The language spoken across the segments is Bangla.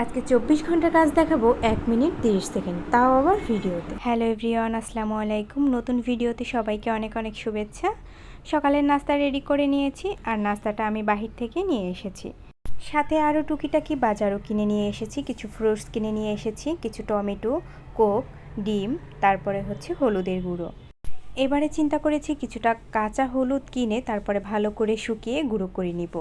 আজকে চব্বিশ ঘণ্টা কাজ দেখাবো এক মিনিট তিরিশ সেকেন্ড, তাও আবার ভিডিওতে। হ্যালো এভরিওয়ান, আসসালামু আলাইকুম। নতুন ভিডিওতে সবাইকে অনেক অনেক শুভেচ্ছা। সকালের নাস্তা রেডি করে নিয়েছি আর নাস্তাটা আমি বাহির থেকে নিয়ে এসেছি। সাথে আরও টুকিটাকি বাজারও কিনে নিয়ে এসেছি, কিছু ফ্রুটস কিনে নিয়ে এসেছি, কিছু টমেটো, কোক, ডিম, তারপরে হচ্ছে হলুদের গুঁড়ো। এবারে চিন্তা করেছি কিছুটা কাঁচা হলুদ কিনে তারপরে ভালো করে শুকিয়ে গুঁড়ো করে নিব।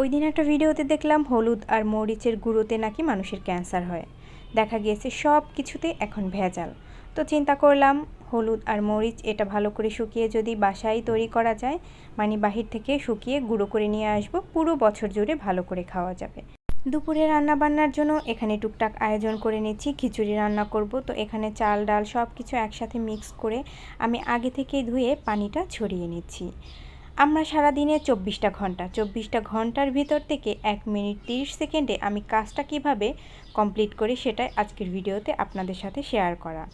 ওই দিন একটা ভিডিওতে দেখলাম হলুদ আর মরিচের গুঁড়োতে নাকি মানুষের ক্যান্সার হয়। দেখা গিয়েছে সব কিছুতে এখন ভেজাল। তো চিন্তা করলাম, হলুদ আর মরিচ এটা ভালো করে শুকিয়ে যদি বাসায় তৈরি করা যায় মানে বাহির থেকে শুকিয়ে গুঁড়ো করে নিয়ে আসব, পুরো বছর জুড়ে ভালো করে খাওয়া যাবে। দুপুরে রান্না বান্নার জন্য এখানে টুকটাক আয়োজন করে নিচ্ছি, খিচুড়ি রান্না করব। তো এখানে চাল, ডাল সব কিছু একসাথে মিক্স করে আমি আগে থেকেই ধুয়ে পানিটা ছড়িয়ে নিচ্ছি। আমরা সারাদিনে চব্বিশটা ঘণ্টা, চব্বিশটা ঘণ্টার ভিতর থেকে এক মিনিট তিরিশ সেকেন্ডে আমি কাজটা কীভাবে কমপ্লিট করি সেটাই আজকের ভিডিওতে আপনাদের সাথে শেয়ার করা।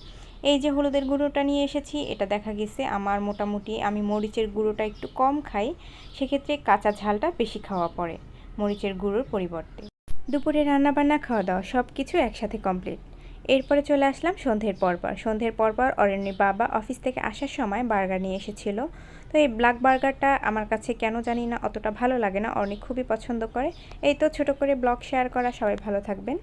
এই যে হলুদের গুঁড়োটা নিয়ে এসেছি, এটা দেখা গেছে আমার মোটামুটি আমি মরিচের গুঁড়োটা একটু কম খাই, সেক্ষেত্রে কাঁচা ঝালটা বেশি খাওয়া পড়ে মরিচের গুঁড়োর পরিবর্তে। দুপুরে রান্নাবান্না, খাওয়া দাওয়া সব কিছু একসাথে কমপ্লিট। এরপরে চলে আসলাম সন্ধ্যের পরপর। সন্ধ্যের পরপর অরণ্যের বাবা অফিস থেকে আসার সময় বার্গার নিয়ে এসেছিল। তো এই ব্ল্যাক বার্গারটা আমার কাছে কেন জানি না, অতটা ভালো লাগে না। অনেক খুবই পছন্দ করে। এই তো ছোট করে ব্লগ শেয়ার করা, সবাই ভালো থাকবেন।